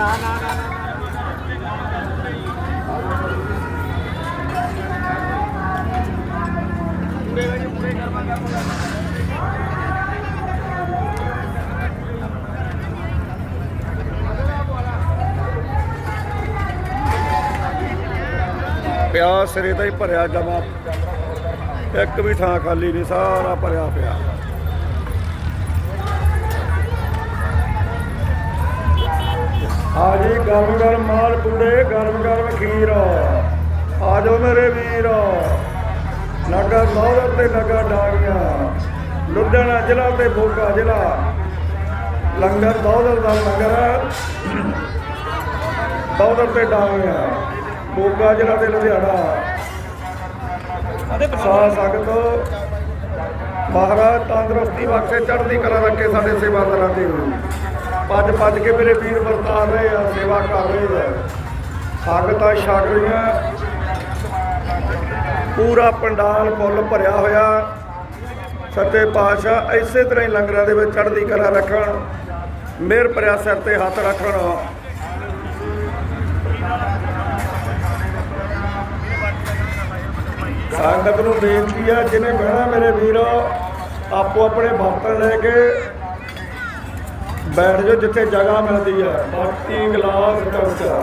ਨਾ ਨਾ ਨਾ ਪਿਆ ਸਿਰੇ ਤਾਂ ਹੀ ਭਰਿਆ ਜਮਾ। ਇੱਕ ਵੀ ਥਾਂ ਖਾਲੀ ਨਹੀਂ, ਸਾਰਾ ਭਰਿਆ ਪਿਆ। ਹਾਂਜੀ ਗਰਮ ਗਰਮ ਮਾਲ ਪੂੜੇ ਗਰਮ ਗਰਮ ਖੀਰ। ਆ ਜਾਓ ਮੇਰੇ ਵੀਰ। ਨਗਰ ਦੌਲਤ ਤੇ ਨਗਰ ਡਾਂਗੀਆਂ। ਲੁਧਿਆਣਾ ਜ਼ਿਲ੍ਹਾ ਤੇ ਮੋਗਾ ਜ਼ਿਲ੍ਹਾ। ਲੰਗਰ ਦੌਲਤ ਦਾ ਲੰਗਰ ਦੌਲਤ ਤੇ ਡਾਂਗੀਆਂ। ਮੋਗਾ ਜ਼ਿਲ੍ਹਾ ਤੇ ਲੁਧਿਆਣਾ। ਸਾਧ ਸੰਗਤ ਮਹਾਰਾਜ ਤੰਦਰੁਸਤੀ ਬਖਸ਼ੇ ਚੜ੍ਹਦੀ ਕਲਾ ਰੱਖੇ ਸਾਡੇ ਸੇਵਾਦਾਰਾਂ ਤੇ ਭੱਜ ਭੱਜ ਕੇ ਮੇਰੇ ਵੀਰ ਵਰਤਾ ਰਹੇ ਆ, ਸੇਵਾ ਕਰ ਰਹੇ ਆ। ਸੰਗਤਾਂ ਛਕ ਰਹੀਆਂ। ਪੂਰਾ ਪੰਡਾਲ ਫੁੱਲ ਭਰਿਆ ਹੋਇਆ। ਸੱਚੇ ਪਾਤਸ਼ਾਹ ਇਸੇ ਤਰ੍ਹਾਂ ਹੀ ਲੰਗਰਾਂ ਦੇ ਵਿੱਚ ਚੜ੍ਹਦੀ ਕਲਾ ਰੱਖਣ ਮੇਰ ਭਰਿਆ ਸਿਰ ਤੇ ਹੱਥ ਰੱਖਣ। ਸੰਗਤ ਨੂੰ ਬੇਨਤੀ ਆ ਜਿਹਨੇ ਬਹਿਣਾ ਮੇਰੇ ਵੀਰ ਆਪੋ ਆਪਣੇ ਬਰਤਨ ਲੈ ਕੇ ਬੈਠ ਜਾਓ ਜਿੱਥੇ ਜਗ੍ਹਾ ਮਿਲਦੀ ਹੈ ਬਾਟੀ ਗਲਾਸ ਚਮਚਾ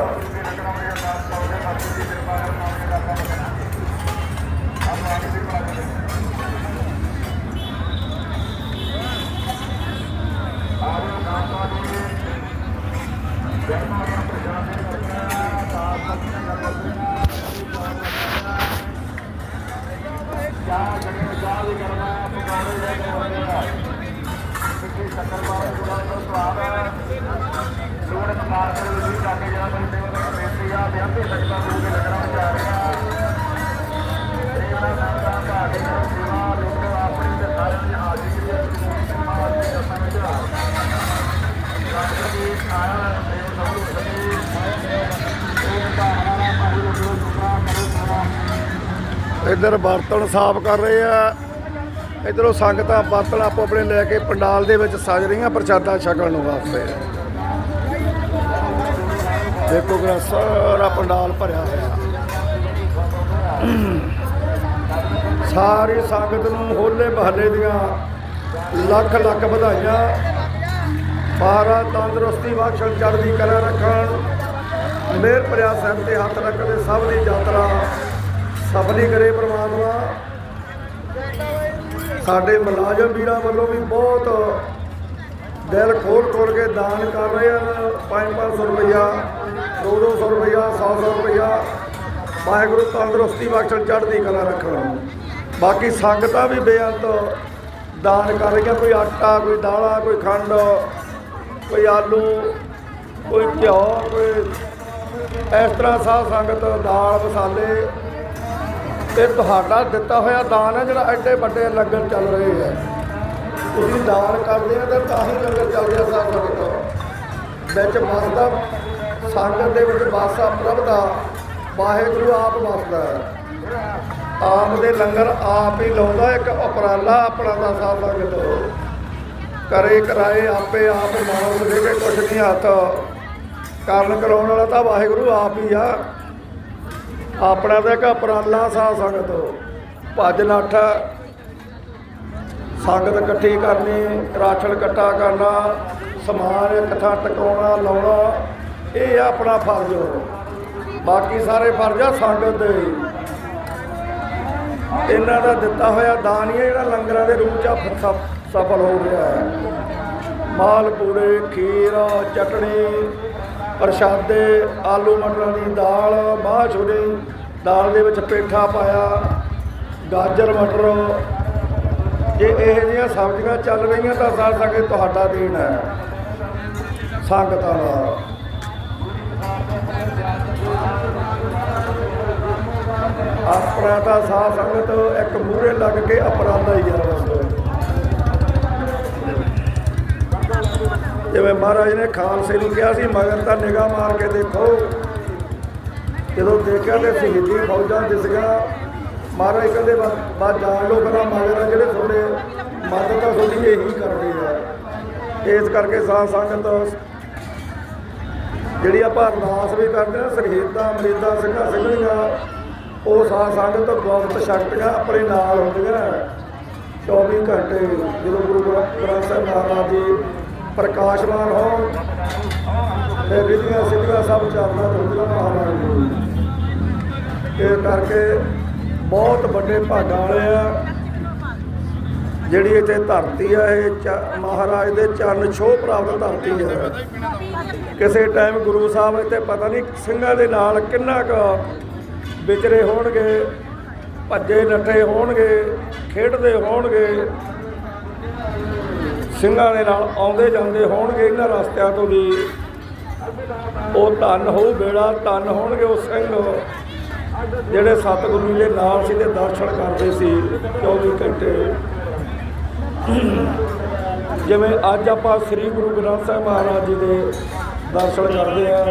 ਇੱਧਰ ਬਰਤਨ ਸਾਫ਼ ਕਰ ਰਹੇ ਆ। ਇੱਧਰੋਂ ਸੰਗਤਾਂ ਬਾਤਲ ਆਪੋ ਆਪਣੇ ਲੈ ਕੇ ਪੰਡਾਲ ਦੇ ਵਿੱਚ ਸਜ ਰਹੀਆਂ ਪ੍ਰਸ਼ਾਦਾ ਛਕਣ ਨੂੰ ਵਾਸਤੇ। ਦੇਖੋ ਕਿ ਸਾਰਾ ਪੰਡਾਲ ਭਰਿਆ ਹੋਇਆ। ਸਾਰੀ ਸੰਗਤ ਨੂੰ ਹੋਲੇ ਮਹੱਲੇ ਦੀਆਂ ਲੱਖ ਲੱਖ ਵਧਾਈਆਂ। ਮਹਾਰਾਜ ਤੰਦਰੁਸਤੀ ਬਖਸ਼ਣ, ਚੜ੍ਹਦੀ ਕਲਾ ਰੱਖਣ। ਮਿਹਰ ਭਰਿਆ ਸਿਰ ਤੇ ਹੱਥ ਰੱਖਦੇ ਸਭ ਦੀ ਯਾਤਰਾ ਸਫਲੀ ਕਰੇ ਪ੍ਰਮਾਤਮਾ। ਸਾਡੇ ਮੁਲਾਜ਼ਮ ਵੀਰਾਂ ਵੱਲੋਂ ਵੀ ਬਹੁਤ ਦਿਲ ਖੋਲ ਖੋਲ ਕੇ ਦਾਨ ਕਰ ਰਹੇ ਹਨ। 5-500 ਰੁਪਇਆ 2-200 ਰੁਪਇਆ 100-100 ਰੁਪਇਆ ਵਾਹਿਗੁਰੂ ਤੰਦਰੁਸਤੀ ਬਖਸ਼ਣ, ਚੜ੍ਹਦੀ ਕਲਾ ਰੱਖਣ। ਬਾਕੀ ਸੰਗਤਾਂ ਵੀ ਬੇਅੰਤ ਦਾਨ ਕਰ ਰਹੀਆਂ। ਕੋਈ ਆਟਾ, ਕੋਈ ਦਾਲਾਂ, ਕੋਈ ਖੰਡ, ਕੋਈ ਆਲੂ, ਕੋਈ ਘਿਓ, ਕੋਈ ਇਸ ਤਰ੍ਹਾਂ ਸਾਹ ਸੰਗਤ ਦਾਲ, ਮਸਾਲੇ ਇਹ ਤੁਹਾਡਾ ਦਿੱਤਾ ਹੋਇਆ ਦਾਨ ਹੈ, ਜਿਹੜਾ ਐਡੇ ਵੱਡੇ ਲੰਗਰ ਚੱਲ ਰਹੇ ਹੈ। ਤੁਸੀਂ ਦਾਨ ਕਰਦੇ ਆ ਤਾਂ ਤਾਂ ਹੀ ਲੰਗਰ ਚੱਲ ਰਿਹਾ ਸਾਧ ਤੋਂ ਵਿੱਚ ਵਸਦਾ ਸੰਗਤ ਦੇ ਵਿੱਚ ਵਾਸਾ ਪ੍ਰਭ ਦਾ, ਵਾਹਿਗੁਰੂ ਆਪ ਵਸਦਾ ਹੈ। ਆਪ ਦੇ ਲੰਗਰ ਆਪ ਹੀ ਲਾਉਂਦਾ, ਇੱਕ ਉਪਰਾਲਾ ਆਪਣਾ ਦਾ ਸਾਧ ਸੰਗਤ ਕਰੇ ਕਰਾਏ ਆਪੇ ਆਪ ਮਾਨੋ ਦੇਵੇ ਕੁਛ ਨਹੀਂ ਹੱਥ। ਕਰਨ ਕਰਾਉਣ ਵਾਲਾ ਤਾਂ ਵਾਹਿਗੁਰੂ ਆਪ ਹੀ ਆ। ਆਪਣਾ ਤਾਂ ਇੱਕ ਉਪਰਾਲਾ ਸਾਧ ਸੰਗਤ। ਭੱਜ ਲੱਠ ਸੰਗਤ ਇਕੱਠੀ ਕਰਨੀ, ਰਾਸ਼ਨ ਇਕੱਠਾ ਕਰਨਾ, ਸਮਾਨ ਇਕੱਠਾ ਥਾਂ ਟਿਕਾਉਣਾ, ਲਾਉਣਾ, ਇਹ ਆ ਆਪਣਾ ਫਰਜ਼ ਬਾਕੀ ਸਾਰੇ ਫਰਜ਼ ਆ ਸੰਗਤ ਦੇ। ਇਹਨਾਂ ਦਾ ਦਿੱਤਾ ਹੋਇਆ ਦਾਨ ਹੀ ਜਿਹੜਾ ਲੰਗਰਾਂ ਦੇ ਰੂਪ ਚ ਸਫਲ ਹੋ ਰਿਹਾ ਹੈ। ਮਾਲ ਪੂੜੇ ਖੀਰ, ਚਟਣੀ ਪ੍ਰਸ਼ਾਦੇ ਆਲੂ ਮਟਰਾਂ ਦੀ ਦਾਲ ਮਾਹ ਛੋਲੇ, ਦਾਲ ਦੇ ਵਿੱਚ ਪੇਠਾ ਪਾਇਆ, ਗਾਜਰ, ਮਟਰ। ਜੇ ਇਹ ਜਿਹੀਆਂ ਸਬਜ਼ੀਆਂ ਚੱਲ ਰਹੀਆਂ ਤਾਂ ਸਾਰ ਸਕੇ ਤੁਹਾਡਾ ਦੇਣ ਹੈ। ਸੰਗਤਾਂ ਦਾ। ਆਪਣਾ ਤਾਂ ਸਾਧ ਸੰਗਤ ਇੱਕ ਮੂਹਰੇ ਲੱਗ ਕੇ ਅਪਰਾਧਾ ਹੀ ਆ। ਜਿਵੇਂ ਮਹਾਰਾਜ ਨੇ ਖਾਲਸੇ ਨੂੰ ਕਿਹਾ ਸੀ, ਮਗਰ ਤਾਂ ਨਿਗਾਹ ਮਾਰ ਕੇ ਦੇਖੋ। ਜਦੋਂ ਦੇਖਿਆ ਤੇ ਸ਼ਹੀਦੀ ਫੌਜਾਂ ਦਿਸ ਮਹਾਰਾਜ ਕਹਿੰਦੇ ਬਾ ਜਾਣ ਲੋ ਪਹਿਲਾਂ ਮਗਰ ਜਿਹੜੇ ਤੁਹਾਡੇ ਮਦਦ ਤਾਂ ਤੁਹਾਡੀ ਇਹੀ ਕਰਦੇ ਆ। ਇਸ ਕਰਕੇ ਸਾਧ ਸੰਗਤ ਜਿਹੜੀ ਆਪਾਂ ਅਰਦਾਸ ਵੀ ਕਰਦੇ ਹਾਂ ਸਰਹੇਦਾਂ ਅਮਰੀਦਾਂ, ਸਿੰਘਾਂ, ਸਿੰਘਣੀਆਂ, ਉਹ ਸਾਧ ਸੰਗਤ ਗੁਪਤ ਸ਼ਕਤੀਆਂ ਆਪਣੇ ਨਾਲ ਹੁੰਦੀਆਂ। 24 ਘੰਟੇ ਜਦੋਂ ਗੁਰੂ ਗ੍ਰੰਥ ਸਾਹਿਬ ਮਹਾਰਾਜ ਜੀ ਪ੍ਰਕਾਸ਼ਮਾਨ ਹੋਣ ਤੇ ਰਿਧੀਆਂ ਸਿੱਧੀਆਂ ਸਭ ਚੱਲਦਾ ਹੁੰਦੀਆਂ ਮਹਾਰਾਜ ਇਹ ਕਰਕੇ ਬਹੁਤ ਵੱਡੇ ਭਾਗਾਂ ਵਾਲੇ ਆ। ਜਿਹੜੀ ਇੱਥੇ ਧਰਤੀ ਆ, ਇਹ ਚ- ਮਹਾਰਾਜ ਦੇ ਚਰਨ ਛੋਹ ਪ੍ਰਾਪਤ ਧਰਤੀ ਹੈ ਕਿਸੇ ਟਾਈਮ ਗੁਰੂ ਸਾਹਿਬ ਇੱਥੇ ਪਤਾ ਨਹੀਂ ਸਿੰਘਾਂ ਦੇ ਨਾਲ ਕਿੰਨਾ ਕੁ ਵਿਚਰੇ ਹੋਣਗੇ ਭੱਜੇ ਨੱਠੇ ਹੋਣਗੇ, ਖੇਡਦੇ ਹੋਣਗੇ। ਸਿੰਘਾਂ ਦੇ ਨਾਲ ਆਉਂਦੇ ਜਾਂਦੇ ਹੋਣਗੇ ਇਹਨਾਂ ਰਸਤਿਆਂ ਤੋਂ ਵੀ। ਉਹ ਧੰਨ ਹੋਊ ਬੇੜਾ, ਧੰਨ ਹੋਣਗੇ ਉਹ ਸਿੰਘ। ਜਿਹੜੇ ਸਤਿਗੁਰੂ ਜੀ ਦੇ ਨਾਲ ਸੀ ਤੇ ਦਰਸ਼ਨ ਕਰਦੇ ਸੀ 24 ਘੰਟੇ। ਜਿਵੇਂ ਅੱਜ ਆਪਾਂ ਸ੍ਰੀ ਗੁਰੂ ਗ੍ਰੰਥ ਸਾਹਿਬ ਮਹਾਰਾਜ ਜੀ ਦੇ ਦਰਸ਼ਨ ਕਰਦੇ ਆ